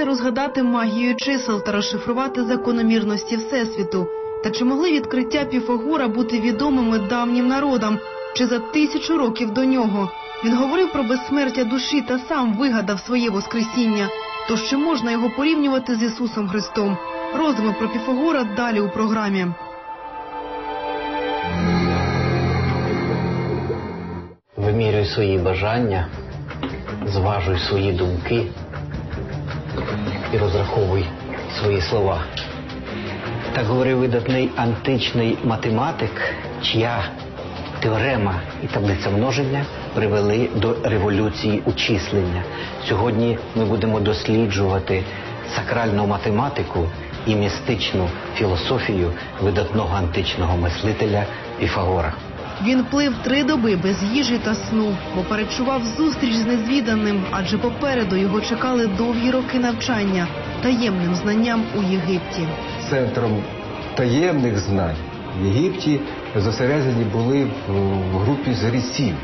вдалося розгадати магію чисел та розшифрувати закономірності всесвіту? Та чи могли відкриття Піфагора бути відомими давнім народам? Чи за тисячу років до нього? Він говорив про безсмертя душі та сам вигадав своє воскресіння. Тож чи можна його порівнювати з Ісусом Христом? Роздуми про Піфагора далі у програмі. Вимірюй свої бажання, зважуй свої думки і розраховуй свої слова. Так говорив видатний античний математик, чия теорема і таблиця множення привели до революції учислення. Сьогодні ми будемо досліджувати сакральну математику і містичну філософію видатного античного мислителя Піфагора. Він плив три доби без їжі та сну, бо перечував зустріч з незвіданим, адже попереду його чекали довгі роки навчання таємним знанням у Єгипті. центром таємних знань в Єгипті зосереджені були в, групі жреців.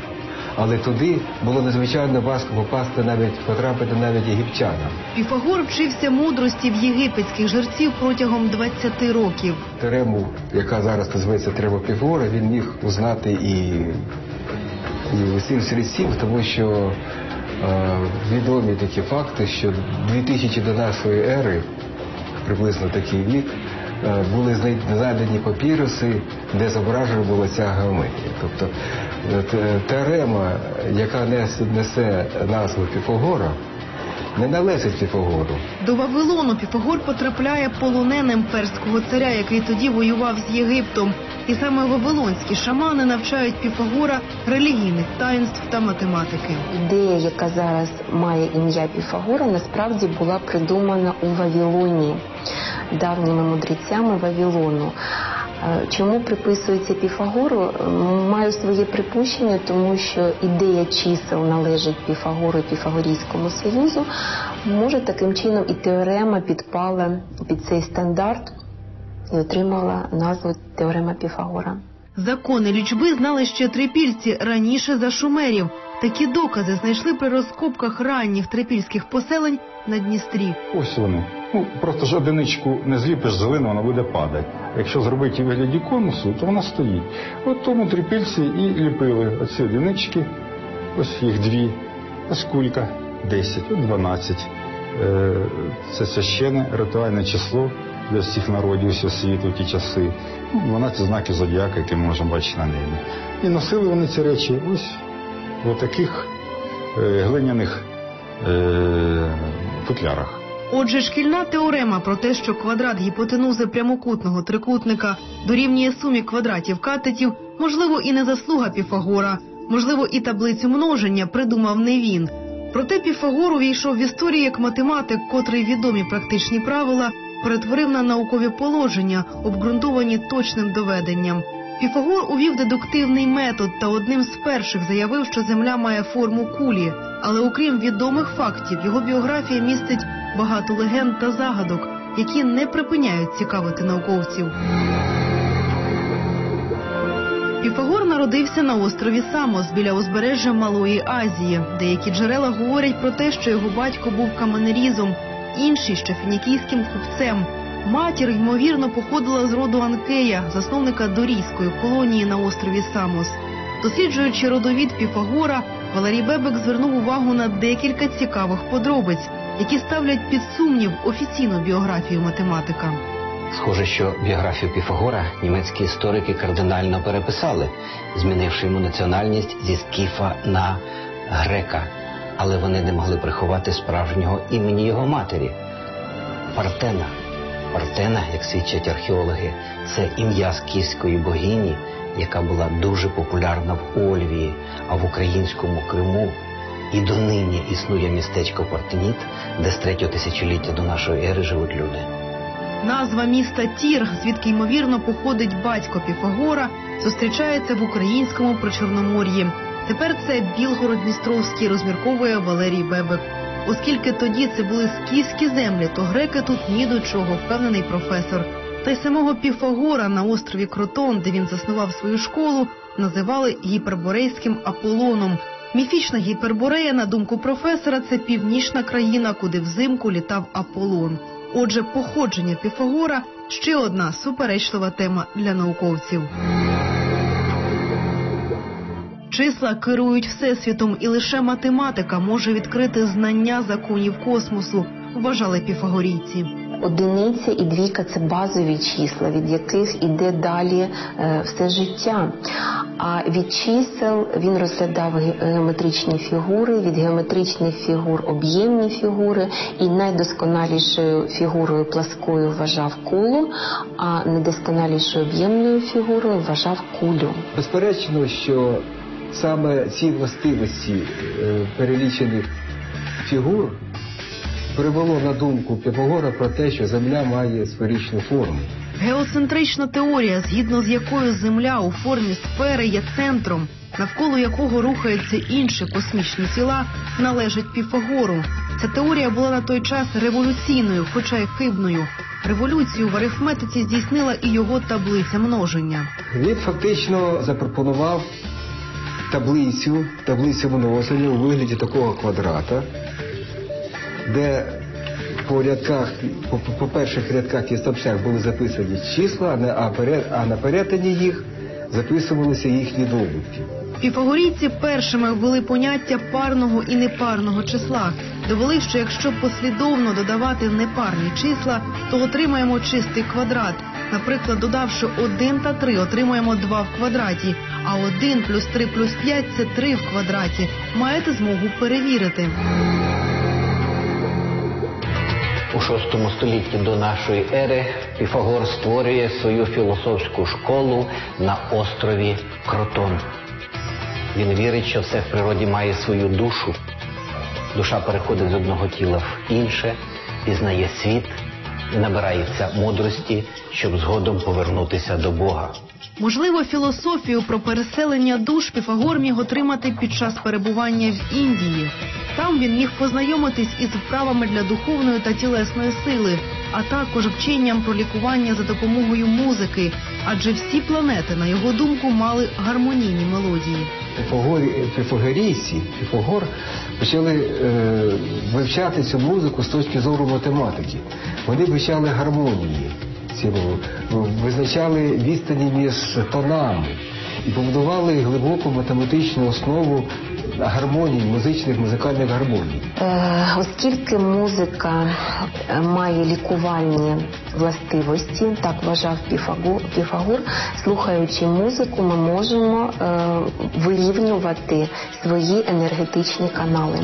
Але туди було надзвичайно важко попасти навіть потрапити навіть єгиптянам. Піфагор вчився мудрості в єгипетських жерців протягом 20 років. Терему, яка зараз називається Терема Піфагора, він міг узнати і, і усіх жреців, тому що е, відомі такі факти, що 2000 до нашої ери, приблизно такий вік, були знай- знайдені папіруси, де зображена була ця геометрія. Тобто е, теорема, яка несе назву Піфагора, не належить Піфагору. До Вавилону Піфагор потрапляє полоненим перського царя, який тоді воював з Єгиптом. І саме вавилонські шамани навчають Піфагора релігійних таїнств та математики. Ідея, яка зараз має ім'я Піфагора, насправді була придумана у Вавилоні давніми мудрецями Вавилону. Е, Чому приписується Піфагору? Маю своє припущення, тому що ідея чисел належить Піфагору і Піфагорійському союзу. Може, таким чином і теорема підпала під цей стандарт і отримала назву теорема Піфагора. Закони лічби знали ще трипільці раніше за шумерів. Такі докази знайшли при розкопках ранніх трипільських поселень на Дністрі. Ось вони. Ну, просто ж одиничку не зліпиш з глини, вона буде падати. Якщо зробити в вигляді конусу, то вона стоїть. От тому трипільці і ліпили оці одинички, ось їх дві, ось кулька 10, от 12. Е, Це священне ритуальне число для всіх народів усього світу в ті часи. Ну, 12 знаків зодіака, які ми можемо бачити на небі. І носили вони ці речі ось в таких е, глиняних е, футлярах. Отже, шкільна теорема про те, що квадрат гіпотенузи прямокутного трикутника дорівнює сумі квадратів катетів, можливо, і не заслуга Піфагора, можливо, і таблицю множення придумав не він. Проте Піфагор увійшов в історію як математик, котрий відомі практичні правила перетворив на наукові положення, обґрунтовані точним доведенням. Піфагор увів дедуктивний метод та одним з перших заявив, що Земля має форму кулі. Але окрім відомих фактів, його біографія містить багато легенд та загадок, які не припиняють цікавити науковців. Піфагор народився на острові Самос біля узбережжя Малої Азії. Деякі джерела говорять про те, що його батько був каменерізом, інші ще фінікійським купцем. Матір, ймовірно, походила з роду Анкея, засновника дорійської колонії на острові Самос. Досліджуючи родовід Піфагора, Валерій Бебек звернув увагу на декілька цікавих подробиць, які ставлять під сумнів офіційну біографію математика. Схоже, що біографію Піфагора німецькі історики кардинально переписали, змінивши йому національність зі скіфа на грека, але вони не могли приховати справжнього імені його матері Партена. Партена, як свідчать археологи, це ім'я скіфської богині, яка була дуже популярна в Ольвії, а в українському Криму. І донині існує містечко Партеніт, де з третього тисячоліття до нашої ери живуть люди. Назва міста Тір, звідки ймовірно походить батько Піфагора, зустрічається в українському причорномор'ї. Тепер це Білгород-Дністровський, розмірковує Валерій Бебек. Оскільки тоді це були скіфські землі, то греки тут ні до чого, впевнений професор. Та й самого Піфагора на острові Кротон, де він заснував свою школу, називали гіперборейським Аполлоном. Міфічна гіперборея, на думку професора, це північна країна, куди взимку літав Аполлон. Отже, походження Піфагора ще одна суперечлива тема для науковців. Числа керують всесвітом, і лише математика може відкрити знання законів космосу, вважали піфагорійці. Одиниця і двійка це базові числа, від яких іде далі е, все життя. А від чисел він розглядав геометричні фігури, від геометричних фігур об'ємні фігури, і найдосконалішою фігурою пласкою вважав кулу, а недосконалішою об'ємною фігурою вважав кулю. Безперечно, що саме ці властивості е, перелічених фігур привело на думку Піфагора про те, що Земля має сферичну форму. Геоцентрична теорія, згідно з якою Земля у формі сфери є центром, навколо якого рухаються інші космічні тіла, належить Піфагору. Ця теорія була на той час революційною, хоча й хибною. Революцію в арифметиці здійснила і його таблиця множення. Він фактично запропонував таблицю, таблицю множення у вигляді такого квадрата, де по рядках, по, по перших рядках і стопчах були записані числа, а перед, а на перетині їх записувалися їхні добутки. Піфагорійці першими ввели поняття парного і непарного числа. Довели, що якщо послідовно додавати непарні числа, то отримаємо чистий квадрат. Наприклад, додавши 1 та 3, отримаємо 2 в квадраті, а 1 плюс 3 плюс 5 – це 3 в квадраті. Маєте змогу перевірити. У VI столітті до нашої ери Піфагор створює свою філософську школу на острові Кротон. Він вірить, що все в природі має свою душу. Душа переходить з одного тіла в інше, пізнає світ і набирається мудрості, щоб згодом повернутися до Бога. Можливо, філософію про переселення душ Піфагор міг отримати під час перебування в Індії. Там він міг познайомитись із вправами для духовної та тілесної сили, а також вченням про лікування за допомогою музики, адже всі планети, на його думку, мали гармонійні мелодії. Піфагорі, піфагорійці, Піфагор почали е, вивчати цю музику з точки зору математики. Вони вивчали гармонії, ці, визначали відстані між тонами і побудували глибоку математичну основу гармоній, музичних музикальних гармоній. Е, Оскільки музика е, має лікувальні властивості, так вважав Піфагор, Піфагор, слухаючи музику, ми можемо е, вирівнювати свої енергетичні канали.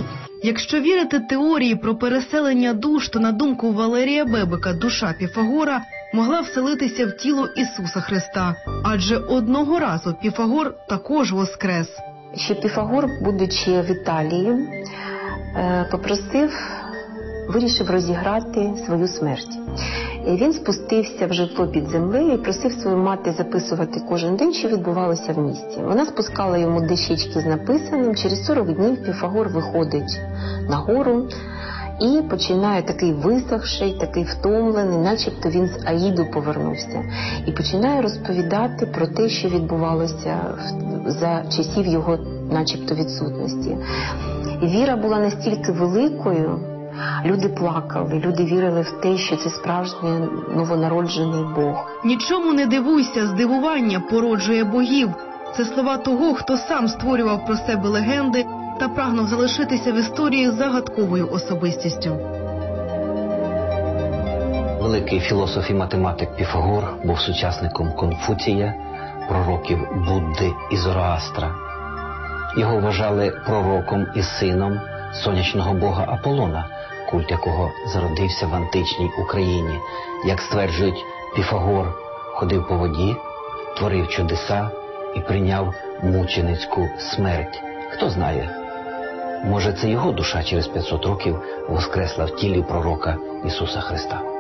Якщо вірити теорії про переселення душ, то на думку Валерія Бебека, душа Піфагора могла вселитися в тіло Ісуса Христа, адже одного разу Піфагор також воскрес. Що Піфагор, будучи в Італії, е, попросив, вирішив розіграти свою смерть. І він спустився в житло під землею і просив свою мати записувати кожен день, що відбувалося в місті. Вона спускала йому дещечки з написаним. Через 40 днів Піфагор виходить на гору і починає такий висохший, такий втомлений, начебто він з Аїду повернувся, і починає розповідати про те, що відбувалося за часів його, начебто, відсутності. Віра була настільки великою. Люди плакали, люди вірили в те, що це справжній новонароджений Бог. Нічому не дивуйся, здивування породжує богів. Це слова того, хто сам створював про себе легенди та прагнув залишитися в історії загадковою особистістю. Великий філософ і математик Піфагор був сучасником Конфуція, пророків Будди і Зороастра. Його вважали пророком і сином сонячного бога Аполлона, культ якого зародився в античній Україні. Як стверджують, Піфагор ходив по воді, творив чудеса і прийняв мученицьку смерть. Хто знає, може, це його душа через 500 років воскресла в тілі пророка Ісуса Христа.